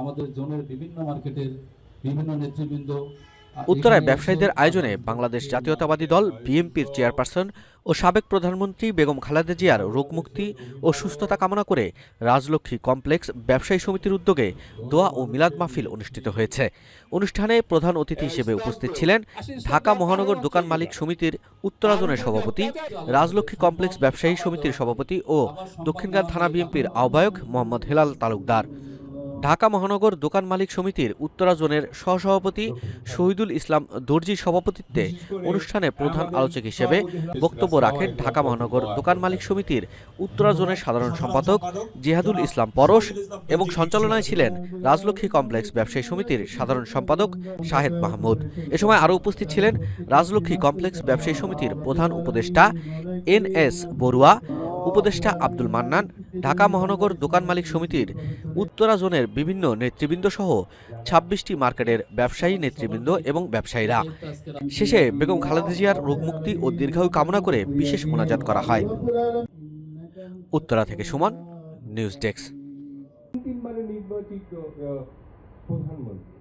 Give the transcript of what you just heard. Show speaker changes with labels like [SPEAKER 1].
[SPEAKER 1] আমাদের জোনের বিভিন্ন মার্কেটের বিভিন্ন নেতৃবৃন্দ
[SPEAKER 2] উত্তরায় ব্যবসায়ীদের আয়োজনে বাংলাদেশ জাতীয়তাবাদী দল বিএনপির চেয়ারপারসন ও সাবেক প্রধানমন্ত্রী বেগম খালেদা জিয়ার রোগমুক্তি ও সুস্থতা কামনা করে রাজলক্ষ্মী কমপ্লেক্স ব্যবসায়ী সমিতির উদ্যোগে দোয়া ও মিলাদ মাহফিল অনুষ্ঠিত হয়েছে। অনুষ্ঠানে প্রধান অতিথি হিসেবে উপস্থিত ছিলেন ঢাকা মহানগর দোকান মালিক সমিতির উত্তরা জোনের সভাপতি রাজলক্ষ্মী কমপ্লেক্স ব্যবসায়ী সমিতির সভাপতি ও দক্ষিণগাঁ থানা বিএনপির আহ্বায়ক মোহাম্মদ হেলাল তালুকদার। ঢাকা মহানগর দোকান মালিক সমিতির উত্তরা জোনের সহসভাপতি শহীদুল ইসলাম দর্জির সভাপতিত্বে অনুষ্ঠানে প্রধান আলোচক হিসেবে বক্তব্য রাখেন ঢাকা মহানগর দোকান মালিক সমিতির উত্তরা জোনের সাধারণ সম্পাদক জিহাদুল ইসলাম পরশ এবং সঞ্চালনায় ছিলেন রাজলক্ষ্মী কমপ্লেক্স ব্যবসায়ী সমিতির সাধারণ সম্পাদক শাহেদ মাহমুদ। এ সময় আরও উপস্থিত ছিলেন রাজলক্ষ্মী কমপ্লেক্স ব্যবসায়ী সমিতির প্রধান উপদেষ্টা এন এস বড়ুয়া উপদেষ্টা আব্দুল মান্নান, ঢাকা মহানগর দোকান মালিক সমিতির উত্তরা জোনের বিভিন্ন নেতৃবৃন্দ সহ ছাব্বিশটি মার্কেটের ব্যবসায়ী নেতৃবৃন্দ এবং ব্যবসায়ীরা। শেষে বেগম খালেদা জিয়ার রোগমুক্তি ও দীর্ঘায়ু কামনা করে বিশেষ মোনাজাত করা হয়। উত্তরা থেকে সুমন, নিউজ ডেস্ক।
[SPEAKER 3] প্রধানমন্ত্রী।